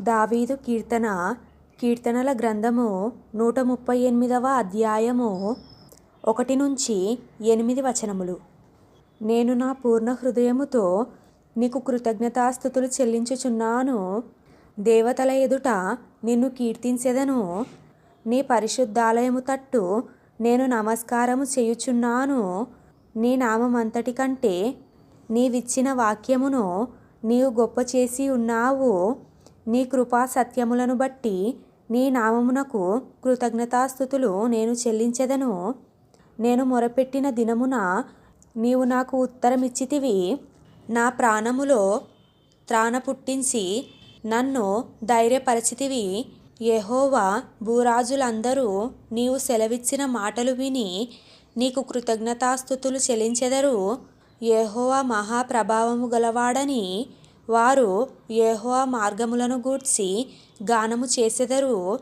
దావీదు కీర్తన కీర్తనల గ్రంథము నూట ముప్పై ఎనిమిదవ అధ్యాయము ఒకటి నుంచి ఎనిమిది వచనములు. నేను నా పూర్ణ హృదయముతో నీకు కృతజ్ఞతాస్థుతులు చెల్లించుచున్నాను. దేవతల ఎదుట నిన్ను కీర్తించెదను. నీ పరిశుద్ధాలయము తట్టు నేను నమస్కారము చేయుచున్నాను. నీ నామమంతటి కంటే నీవిచ్చిన వాక్యమును నీవు గొప్ప చేసి ఉన్నావు. నీ కృపా సత్యములను బట్టి నీ నామమునకు కృతజ్ఞతాస్థుతులు నేను చెల్లించెదను. నేను మొరపెట్టిన దినమున నీవు నాకు ఉత్తరమిచ్చితివి. నా ప్రాణములో త్రాణ పుట్టించి నన్ను ధైర్యపరచితివి. యహోవా భూరాజులందరూ నీవు సెలవిచ్చిన మాటలు విని నీకు కృతజ్ఞతాస్థుతులు చెల్లించెదరు. యహోవా మహాప్రభావము గలవాడని వారు యెహోవా మార్గములను గూర్చి గానము చేసెదరు.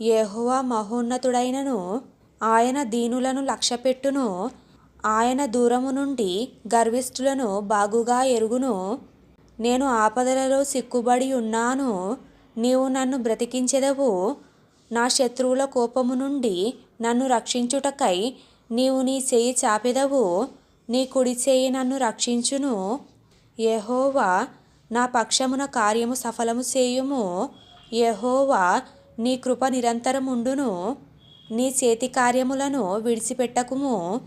యెహోవా మహోన్నతుడైనను ఆయన దీనులను లక్ష్యపెట్టును. ఆయన దూరము నుండి గర్విష్ఠులను బాగుగా ఎరుగును. నేను ఆపదలలో సిక్కుబడి ఉన్నాను. నీవు నన్ను బ్రతికించెదవు. నా శత్రువుల కోపము నుండి నన్ను రక్షించుటకై నీవు నీ చేయి చాపెదవు. నీ కుడి చేయి నన్ను రక్షించును. యెహోవా నా పక్షమున కార్యము సఫలము చేయుము. యెహోవా నీ కృప నిరంతరముండును. నీ చేతి కార్యములను విడిచిపెట్టకుము.